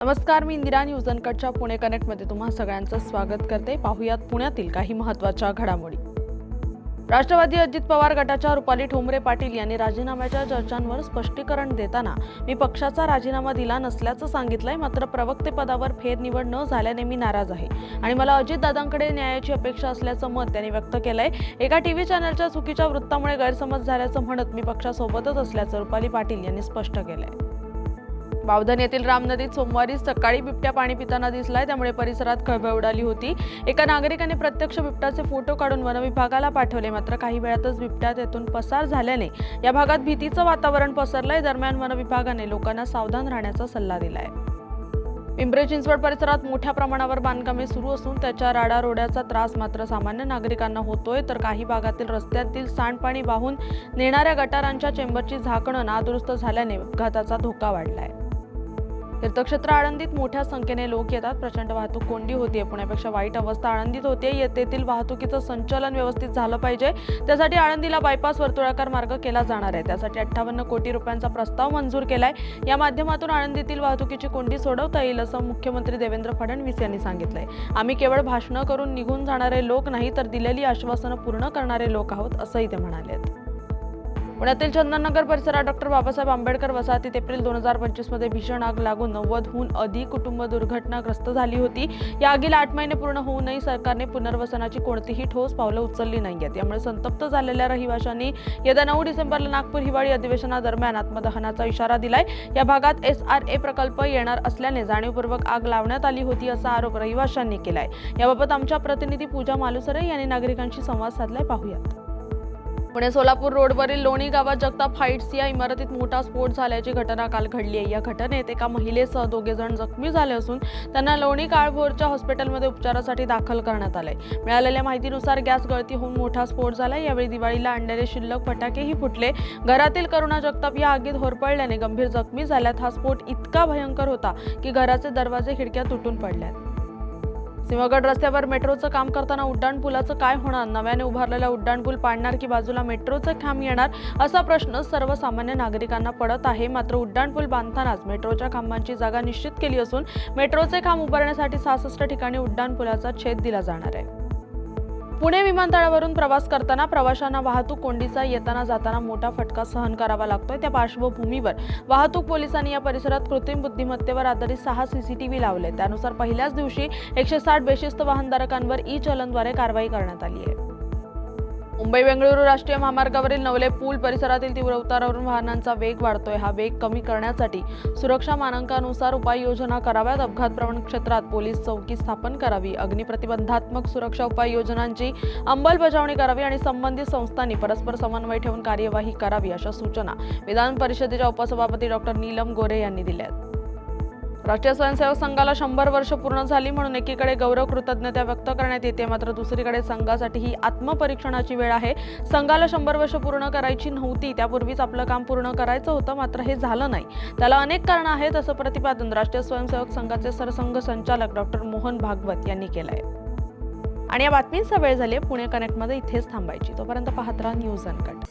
नमस्कार मी इंदिरा न्यूज अनकटच्या पुणे कनेक्टमध्ये तुम्हा सगळ्यांचं स्वागत करते. पाहुयात पुण्यातील काही महत्त्वाच्या घडामोडी. राष्ट्रवादी अजित पवार गटाच्या रुपाली ठोंबरे पाटील यांनी राजीनाम्याच्या चर्चांवर स्पष्टीकरण देताना मी पक्षाचा राजीनामा दिला नसल्याचं सांगितलंय. मात्र प्रवक्तेपदावर फेरनिवड न झाल्याने मी नाराज आहे. आणि मला अजितदादांकडे न्यायाची अपेक्षा असल्याचं मत त्यांनी व्यक्त केलंय. एका टीव्ही चॅनलच्या चुकीच्या वृत्तामुळे गैरसमज झाल्याचं म्हणत मी पक्षासोबतच असल्याचं रुपाली पाटील यांनी स्पष्ट केलंय. बावधन येथील राम नदीत सोमवारी सकाळी बिबट्या पाणी पिताना दिसलाय. त्यामुळे परिसरात खळबळ उडाली होती. एका नागरिकाने प्रत्यक्ष बिबट्याचे फोटो काढून वनविभागाला पाठवले. मात्र काही वेळातच बिबट्या तेथून पसार झाल्याने या भागात भीतीचं वातावरण पसरलंय. दरम्यान वनविभागाने लोकांना सावधान राहण्याचा सल्ला दिलाय. पिंपरी चिंचवड परिसरात मोठ्या प्रमाणावर बांधकामे सुरू असून त्याच्या राडारोड्याचा त्रास मात्र सामान्य नागरिकांना होतोय. तर काही भागातील रस्त्यातील सांडपाणी वाहून नेणाऱ्या गटारांच्या चेंबरची झाकणं नादुरुस्त झाल्याने अपघाताचा धोका वाढलाय. तीर्थक्षेत्र आळंदीत मोठ्या संख्येने लोक येतात. प्रचंड वाहतूक कोंडी होती पुण्यापेक्षा वाईट अवस्था आळंदीत होते येथील वाहतुकीचं संचलन व्यवस्थित झालं पाहिजे. त्यासाठी आळंदीला बायपास वर्तुळाकार मार्ग केला जाणार आहे. त्यासाठी अठ्ठावन्न कोटी रुपयांचा प्रस्ताव मंजूर केलाय. या माध्यमातून आळंदीतील वाहतुकीची कोंडी सोडवता येईल असं मुख्यमंत्री देवेंद्र फडणवीस यांनी सांगितलंय. आम्ही केवळ भाषणं करून निघून जाणारे लोक नाही तर दिलेली आश्वासनं पूर्ण करणारे लोक आहोत असंही ते म्हणाले पुण्यातील चंदननगर परिसरात डॉक्टर बाबासाहेब आंबेडकर वसाहतीत एप्रिल दोन हजार पंचवीसमध्ये भीषण आग लागून नव्वदहून अधिक कुटुंब दुर्घटनाग्रस्त झाली होती. या आगीला आठ महिने पूर्ण होऊनही सरकारने पुनर्वसनाची कोणतीही ठोस पावलं उचलली नाही आहेत यामुळे संतप्त झालेल्या रहिवाशांनी येत्या नऊ डिसेंबरला नागपूर हिवाळी अधिवेशनादरम्यान आत्मदहनाचा इशारा दिलाय. या भागात एस आर ए प्रकल्प येणार असल्याने जाणीवपूर्वक आग लावण्यात आली होती असा आरोप रहिवाशांनी केलाय. याबाबत आमच्या प्रतिनिधी पूजा मालुसरे यांनी नागरिकांशी संवाद साधलाय. पाहूयात. पुणे सोलापूर रोडवरील लोणी गावात जगताप हाईट्स या इमारतीत मोठा स्फोट झाल्याची घटना काल घडली आहे. या घटनेत एका महिलेसह दोघे जण जखमी झाले असून त्यांना लोणी काळभोरच्या हॉस्पिटलमध्ये उपचारासाठी दाखल करण्यात आले मिळालेल्या माहितीनुसार गॅस गळती होऊन मोठा स्फोट झाला. यावेळी दिवाळीला आणलेले शिल्लक फटाकेही फुटले. घरातील करुणा जगताप या आगीत होरपळल्याने गंभीर जखमी झाल्यात. हा स्फोट इतका भयंकर होता की घराचे दरवाजे खिडक्या तुटून पडल्यात. सिंहगड रस्त्यावर मेट्रोचं काम करताना उड्डाणपुलाचं काय होणार? नव्याने उभारलेला उड्डाणपूल पाडणार की बाजूला मेट्रोचं खांब येणार? असा प्रश्न सर्वसामान्य नागरिकांना पडत आहे. मात्र उड्डाणपूल बांधतानाच मेट्रोच्या खांबांची जागा निश्चित केली असून मेट्रोचे खांब उभारण्यासाठी सहासष्ट ठिकाणी उड्डाणपुलाचा छेद दिला जाणार आहे. पुणे विमानतळावरून प्रवास करताना प्रवाशांना वाहतूक कोंडीचा येताना जाताना मोठा फटका सहन करावा लागतोय. त्या पार्श्वभूमीवर वाहतूक पोलिसांनी या परिसरात कृत्रिम बुद्धिमत्तेवर आधारित सहा सीसीटीव्ही लावले त्यानुसार पहिल्याच दिवशी एकशे साठ बेशिस्त वाहनधारकांवर ई चलनद्वारे कारवाई करण्यात आली आहे. मुंबई बेंगळुरू राष्ट्रीय महामार्गावरील नवले पूल परिसरातील तीव्र उतारावरून वाहनांचा वेग वाढतोय. हा वेग कमी करण्यासाठी सुरक्षा मानकानुसार उपाययोजना कराव्यात. अपघात प्रवण क्षेत्रात पोलीस चौकी स्थापन करावी. अग्निप्रतिबंधात्मक सुरक्षा उपाययोजनांची अंमलबजावणी करावी आणि संबंधित संस्थांनी परस्पर समन्वय ठेवून कार्यवाही करावी अशा सूचना विधान परिषदेच्या उपसभापती डॉक्टर नीलम गोरे यांनी दिल्या आहेत राष्ट्रीय स्वयंसेवक संघाला शंभर वर्ष पूर्ण झाली म्हणून एकीकडे गौरव कृतज्ञता व्यक्त करण्यात येते. मात्र दुसरीकडे संघासाठी ही आत्मपरीक्षणाची वेळ आहे. संघाला शंभर वर्ष पूर्ण करायची नव्हती. त्यापूर्वीच आपलं काम पूर्ण करायचं होतं मात्र हे झालं नाही. त्याला अनेक कारणं आहेत असं प्रतिपादन राष्ट्रीय स्वयंसेवक संघाचे सरसंघ संचालक डॉक्टर मोहन भागवत यांनी केलं आहे आणि या बातमींचा वेळ झाली आहे पुणे कनेक्टमध्ये इथेच थांबायची. तोपर्यंत पाहत राहा न्यूज अनकट.